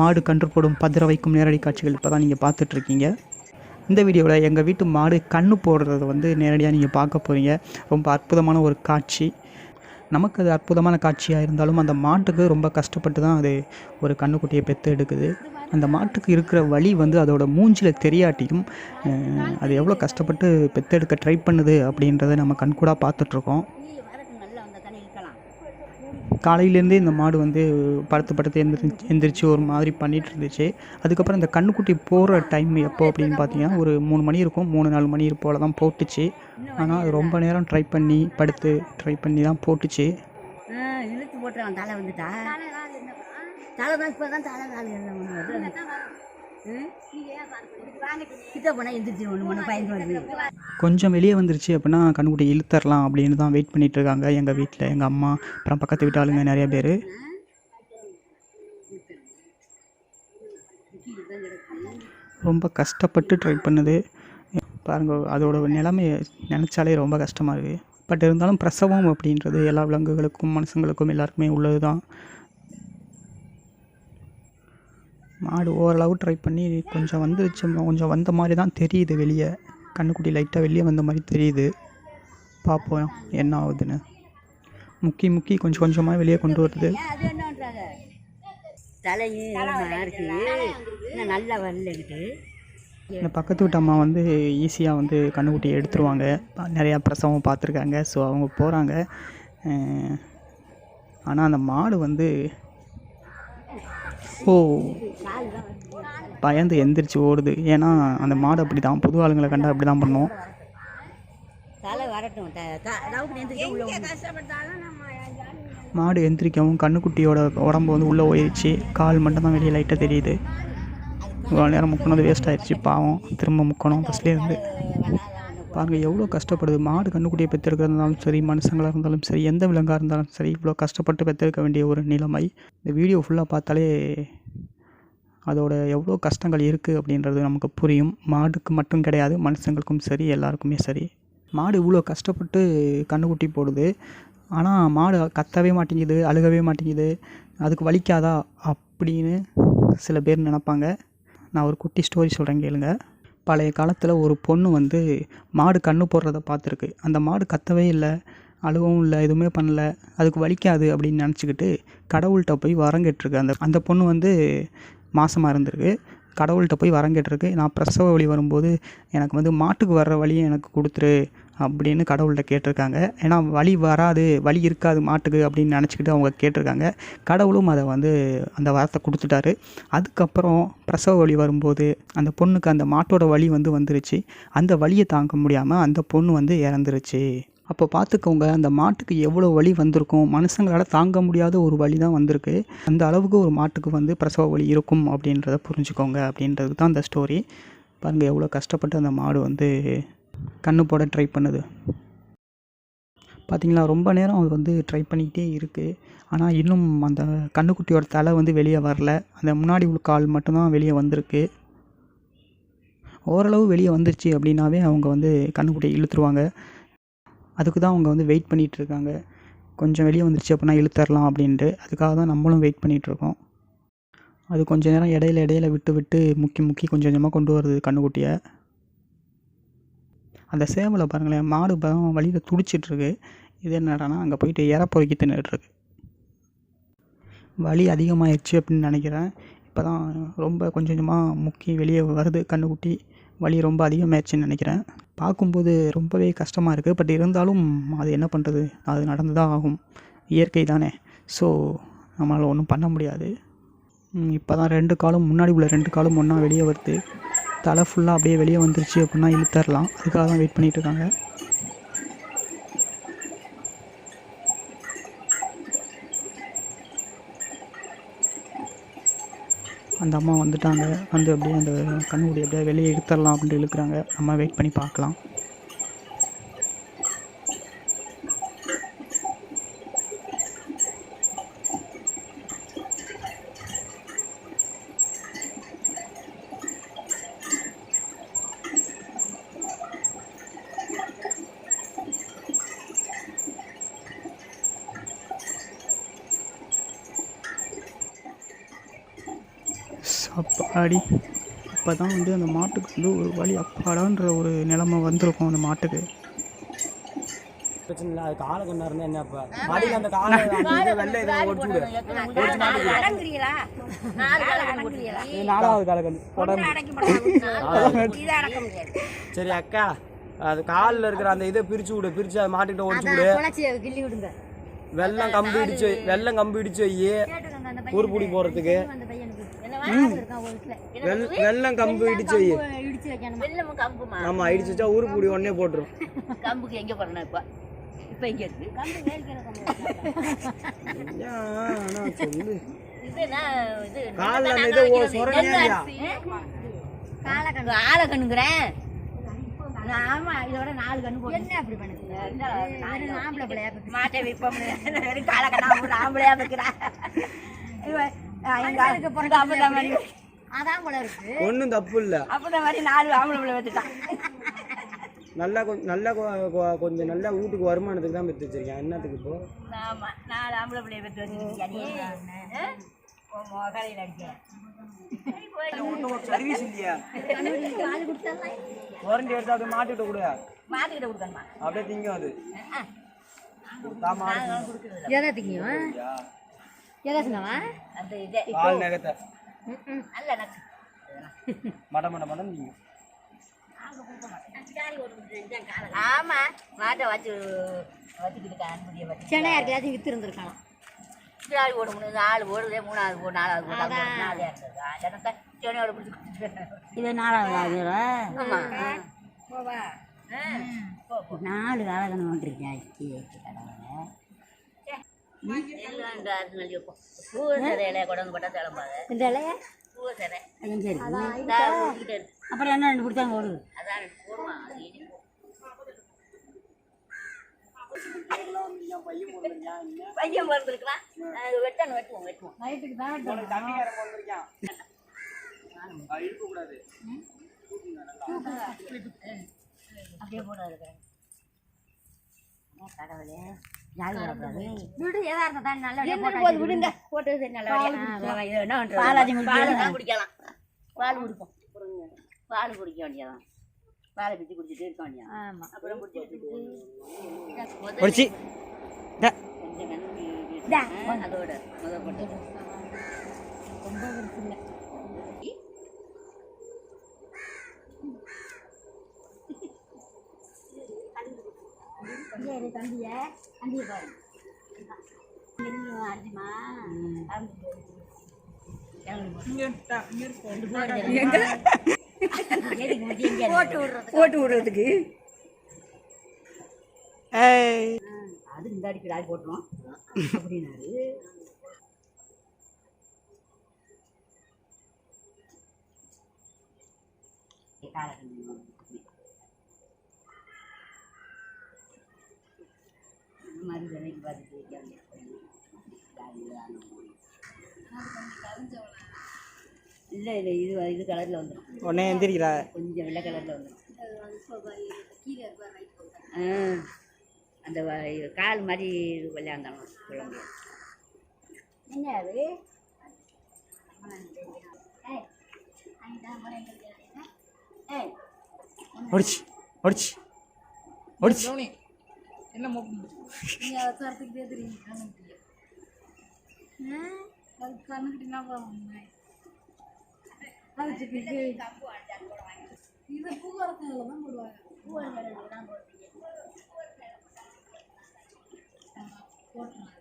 மாடு கன்று போடும் பத்திர வைக்கும் நேரடி காட்சிகள் இப்போ தான் நீங்கள் பார்த்துட்ருக்கீங்க. இந்த வீடியோவில் எங்கள் வீட்டு மாடு கன்று போடுறத வந்து நேரடியாக நீங்கள் பார்க்க போகிறீங்க ரொம்ப அற்புதமான ஒரு காட்சி. நமக்கு அது அற்புதமான காட்சியாக இருந்தாலும் அந்த மாட்டுக்கு ரொம்ப கஷ்டப்பட்டு தான் அது ஒரு கண்ணுக்குட்டியை பெற்று எடுக்குது. அந்த மாட்டுக்கு இருக்கிற வழி வந்து அதோட மூஞ்சில் தெரியாட்டியும் அது எவ்வளோ கஷ்டப்பட்டு பெத்தெடுக்க ட்ரை பண்ணுது அப்படின்றத நம்ம கண்கூடாக பார்த்துட்ருக்கோம் வரட்டும் நல்லா அந்த தண்ணி இழுக்கலாம் காலையிலேருந்தே இந்த மாடு வந்து படுத்து படுத்து எந்திரிச்சு எந்திரிச்சு ஒரு மாதிரி பண்ணிகிட்டு இருந்துச்சு அதுக்கப்புறம் இந்த கண்ணுக்குட்டி போகிற டைம் எப்போ அப்படின்னு பார்த்தீங்கன்னா ஒரு மூணு மணி இருக்கும். மூணு நாலு மணி போல் தான் போட்டுச்சு. ஆனால் அது ரொம்ப நேரம் ட்ரை பண்ணி படுத்து ட்ரை பண்ணி தான் போட்டுச்சு. இழுத்து போட்டுறான் தலை வந்துட்டா? தலை தான் இப்போ தான் தலை கால் கொஞ்சம் வெளியே வந்துருச்சு அப்படின்னா கண்ணுக்குட்டி இழுத்தரலாம் அப்படின்னு தான் வெயிட் பண்ணிட்டு இருக்காங்க எங்கள் வீட்டில் எங்கள் அம்மா அப்புறம் பக்கத்து வீட்டு ஆளுங்க நிறைய பேர். ரொம்ப கஷ்டப்பட்டு ட்ரை பண்ணுது. பாருங்க அதோட நிலைமையை நினச்சாலே ரொம்ப கஷ்டமாக இருக்குது பட் இருந்தாலும் பிரசவம் அப்படின்றது எல்லா விலங்குகளுக்கும் மனுஷங்களுக்கும் எல்லாருக்குமே உள்ளது தான் மாடு ஓரளவு ட்ரை பண்ணி கொஞ்சம் வந்துருச்சு கொஞ்சம் வந்த மாதிரி தான் தெரியுது வெளியே. கண்ணுக்குட்டி லைட்டாக வெளியே வந்த மாதிரி தெரியுது. பார்ப்போம் என்ன ஆகுதுன்னு. முக்கி முக்கி கொஞ்சம் கொஞ்சமாக வெளியே கொண்டு வருது. இந்த பக்கத்து வீட்டு அம்மா வந்து ஈஸியாக வந்து கண்ணுக்குட்டியை எடுத்துருவாங்க. நிறையா பிரசவம் பார்த்துருக்காங்க. ஸோ அவங்க போகிறாங்க ஆனால் அந்த மாடு வந்து ஓ. பயந்து எந்திரிச்சு ஓடுது. ஏன்னா அந்த மாடு அப்படி தான் புது ஆளுங்களை கண்டா அப்படி தான் பண்ணும். மாடு எந்திரிக்கவும் கண்ணுக்குட்டியோட உடம்பு வந்து உள்ளே போயிடுச்சு கால் மட்டும் தான் வெளியே லைட்டாக தெரியுது. இவ்வளோ நேரம் முக்கினது வேஸ்ட் ஆயிடுச்சு. பாவம். திரும்ப முக்கணும். ஃபஸ்ட்லேருந்து பாருங்கள் எவ்வளோ கஷ்டப்படுது. மாடு கண்ணுக்குட்டியை பெற்றிருக்கிறதாலும் இருந்தாலும் சரி மனுஷங்களாக இருந்தாலும் சரி எந்த விலங்காக இருந்தாலும் சரி இவ்வளோ கஷ்டப்பட்டு பெற்றிருக்க வேண்டிய ஒரு நிலைமை. இந்த வீடியோ ஃபுல்லாக பார்த்தாலே அதோட எவ்வளோ கஷ்டங்கள் இருக்குது அப்படின்றது நமக்கு புரியும். மாடுக்கு மட்டும் கிடையாது மனுஷங்களுக்கும் சரி எல்லாருக்குமே சரி. மாடு இவ்வளோ கஷ்டப்பட்டு கண்ணுக்குட்டி போடுது. ஆனால் மாடு கத்தவே மாட்டேங்குது அழுகவே மாட்டேங்குது அதுக்கு வலிக்காதா அப்படின்னு சில பேர் நினப்பாங்க. நான் ஒரு குட்டி ஸ்டோரி சொல்கிறேன் கேளுங்கள் பழைய காலத்தில் ஒரு பொண்ணு வந்து மாடு கண்ணு போடுறத பார்த்துருக்கு அந்த மாடு கத்தவே இல்லை அழுகவும் இல்லை எதுவுமே பண்ணல அதுக்கு வலிக்காது அப்படின்னு நினச்சிக்கிட்டு கடவுள்கிட்ட போய் வரம் கேட்டிருக்கு. அந்த அந்த பொண்ணு வந்து மாசமாக இருந்திருக்கு. கடவுள்கிட்ட போய் வரம் கேட்டிருக்கு. நான் பிரசவ வலி வரும்போது எனக்கு வந்து மாட்டுக்கு வர்ற வழியை எனக்கு கொடுத்துரு அப்படின்னு கடவுள்கிட்ட கேட்டிருக்காங்க. ஏன்னா வழி வராது வழி இருக்காது மாட்டுக்கு அப்படின்னு நினச்சிக்கிட்டு அவங்க கேட்டிருக்காங்க. கடவுளும் அதை வந்து அந்த வரத்தை கொடுத்துட்டாரு. அதுக்கப்புறம் பிரசவ வலி வரும்போது அந்த பொண்ணுக்கு அந்த மாட்டோட வலி வந்து வந்துருச்சு. அந்த வலியை தாங்க முடியாமல் அந்த பொண்ணு வந்து இறந்துருச்சு. அப்போ பார்த்துக்கோங்க அந்த மாட்டுக்கு எவ்வளோ வலி வந்திருக்கும்? மனுஷங்களால் தாங்க முடியாத ஒரு வழி தான் வந்திருக்கு. அந்த அளவுக்கு ஒரு மாட்டுக்கு வந்து பிரசவ வலி இருக்கும் அப்படின்றத புரிஞ்சுக்கோங்க அப்படின்றது தான் அந்த ஸ்டோரி பாருங்கள் எவ்வளோ கஷ்டப்பட்டு அந்த மாடு வந்து கண்ணு போட ட்ரை பண்ணுது. பார்த்தீங்களா ரொம்ப நேரம் அது வந்து ட்ரை பண்ணிக்கிட்டே இருக்குது ஆனால் இன்னும் அந்த கண்ணுக்குட்டியோட தலை வந்து வெளியே வரல. அந்த முன்னாடி உள்ள கால் மட்டும்தான் வெளியே வந்திருக்கு. ஓரளவு வெளியே வந்துருச்சு அப்படின்னாவே அவங்க வந்து கண்ணுக்குட்டியை இழுத்துருவாங்க. அதுக்கு தான் அவங்க வந்து வெயிட் பண்ணிகிட்ருக்காங்க கொஞ்சம் வெளியே வந்துருச்சு அப்படின்னா இழுத்தரலாம் அப்படின்ட்டு. அதுக்காக தான் நம்மளும் வெயிட் பண்ணிகிட்ருக்கோம் அது கொஞ்சம் நேரம் இடையில இடையில விட்டு விட்டு முக்கி முக்கி கொஞ்சம் கொஞ்சமாக கொண்டு வருது கண்ணுக்குட்டியை. அந்த சேவலை பாருங்களேன் மாடு பயம் வழியில் துடிச்சிட்ருக்கு. இது என்னடானா அங்கே போயிட்டு இறப்பொறுக்கி தின்னுட்டுருக்கு வலி அதிகமாகிடுச்சு அப்படின்னு நினைக்கிறேன். இப்போ தான் ரொம்ப கொஞ்சம் கொஞ்சமாக முக்கி வெளியே வருது கண்ணுக்குட்டி. வலி ரொம்ப அதிகமாகிடுச்சுன்னு நினைக்கிறேன். பார்க்கும்போது ரொம்பவே கஷ்டமாக இருக்குது பட் இருந்தாலும் அது என்ன பண்ணுறது அது நடந்து தான் ஆகும். இயற்கை தானே. ஸோ நம்மளால் ஒன்றும் பண்ண முடியாது. இப்போ தான் ரெண்டு காலும் முன்னாடி உள்ள ரெண்டு காலும் ஒன்றா வெளியே வருது. தலை ஃபுல்லாக அப்படியே வெளியே வந்துருச்சு அப்படின்னா இழுத்தரலாம் அதுக்காக தான் வெயிட் பண்ணிகிட்டு இருக்காங்க. அந்த அம்மா வந்துட்டாங்க. வந்து அப்படியே அந்த கண்ணுடைய அப்படியே வெளியே இழுத்தரலாம் அப்படின்ட்டு இழுக்கிறாங்க. நம்ம வெயிட் பண்ணி பார்க்கலாம். அப்பாடி. அப்போ தான் வந்து அந்த மாட்டுக்கு வந்து ஒரு வழி அப்பாடான்ற ஒரு நிலமை வந்திருக்கும் அந்த மாட்டுக்கு. பிரச்சனை இல்லை அது காலை கண்ணா இருந்தா என்ன அப்ப மடியில அந்த காலை வெள்ளை இதை காலை கொண்டு போட்டுறீங்களா இது நாலாவது காலை சரி அக்கா அது காலில் இருக்கிற அந்த இதை பிரிச்சு விடு. பிரிச்சு அதை மாட்டிக்கிட்ட ஓடிச்சு விடு. வெள்ளம் கம்பி இடிச்சு. வெள்ளம் கம்பி இடிச்சு வை ஊர் பூடி போறதுக்கு. வெள்ளம் கம்பு இடிச்சு வை. இடிச்சு வைக்கணும்? வெள்ளமும் கம்புமா? ஆமா இடிச்சு வச்சா ஊர் பூடி உடனே போட்டுரும். கம்புக்கு எங்க போறணும் இப்ப? இப்ப இங்க இருக்கு? கம்பு வேடிக்கையில கம்பு ஆனா சொல்லு. இது நான் இது காலில் இதை ஓ- சொரணையா காலக்கண்ணு ஆலக்கண்ணுங்கிறேன் ஆமா. இதோட நாலு கண்ணு என்ன அப்படி பண்ணுங்க ஆம்பளை பிள்ளையா மாட்டை விற்போம் வெறும் காலக்கண்ணா ஆம்பளையா வைக்கிறா அதான் போல இருக்கு. ஒன்றும் தப்பு இல்லை. அப்பதான் மாதிரி நாலு ஆம்பளை பிள்ளை வச்சுட்டான் நல்லா கொஞ்சம் நல்லா கொஞ்சம் நல்லா வீட்டுக்கு வருமானத்துக்கு தான் பெற்று வச்சிருக்கேன். என்னத்துக்கு இப்போ? ஆமா நாலு ஆம்பளை பிள்ளைய பெற்று வச்சுருக்கீங்க மொகலையில் அடிக்க. சர்வீஸ் இல்லையா? வாரண்டி எடுத்து அப்படியே மாட்டிட்டு கொடு மாட்டுக்கிட்ட கொடுக்கணுமா? அப்படியே திங்கும் அது. கொடுத்தா மாடு எதை திங்கியும் அந்த இதே. கால் நகத்தை நல்ல நக்கு மட மட மடம் திங்கும் ஆமா மாட்டை வச்சு வச்சுக்கிட்டு அனுமதியை வச்சு. சென்னையா இருக்கையாச்சும் வித்து இருந்திருக்கலாம். கிடாரி ஓட முடியாது. நாலு ஓடுதே மூணாவது போடு நாலாவது போடு நாலு இடத்த சென்னையோட பிடிச்சி இது நாலாவது ஆமா. போவா. நாலு காலகணம் வந்துருக்கேன் பூ சிலையில கொண்டு போட்டா கிளம்பாது இந்த இலைய? இருக்கு. அப்புறம் என்ன ரெண்டு பிடிச்சாங்க ஓடு அதான் போடுவான் அது இனி பையன் பிறந்திருக்கலாம் அது வெட்டணும் வெட்டுவோம் வெட்டுவோம். நைட்டுக்கு தான் அப்படியே போட இருக்கிறேன் கடவுளே. விடு எதா இருந்தா தான் நல்ல விடுங்க. போட்டு சரி நல்ல பாலாஜி பால் தான் குடிக்கலாம். பால் குடிப்போம். பால் குடிக்க வேண்டியதான் பாலை பிச்சு குடிச்சிட்டு இருக்க வேண்டியதான் ஆமாம் அப்புறம் குடிச்சு அதோட முத போட்டு தம்பிய தம்பிய பாரு. அடிமா போட்டு விடுறதுக்கு. ஏய். அது இந்த அடிக்கடி ஆகி போட்டுரும் அப்படின்னாரு. பார்த்துட்டு வைக்க வேண்டியது. இல்லை இல்லை இது இது கலரில் வந்துடும் உடனே எந்திரிக்கிறா? கொஞ்சம் வெள்ளை கலரில் வந்துடும் அந்த கால் மாதிரி விளையாண்டாலும் குழந்தை என்ன அது? ஒடிச்சு ஒடிச்சு ஒடிச்சு. என்ன மோப்பம் நீ அதை தரத்துக்கிட்டே தெரியும்? கண்ணுக்கிட்டே அது கண்ணுக்கிட்ட என்ன பண்ணுவேன் இது பூவரத்தில் தான் போடுவாங்க. பூவரத்தில் தான் போடுவீங்க. போட்டுருவாங்க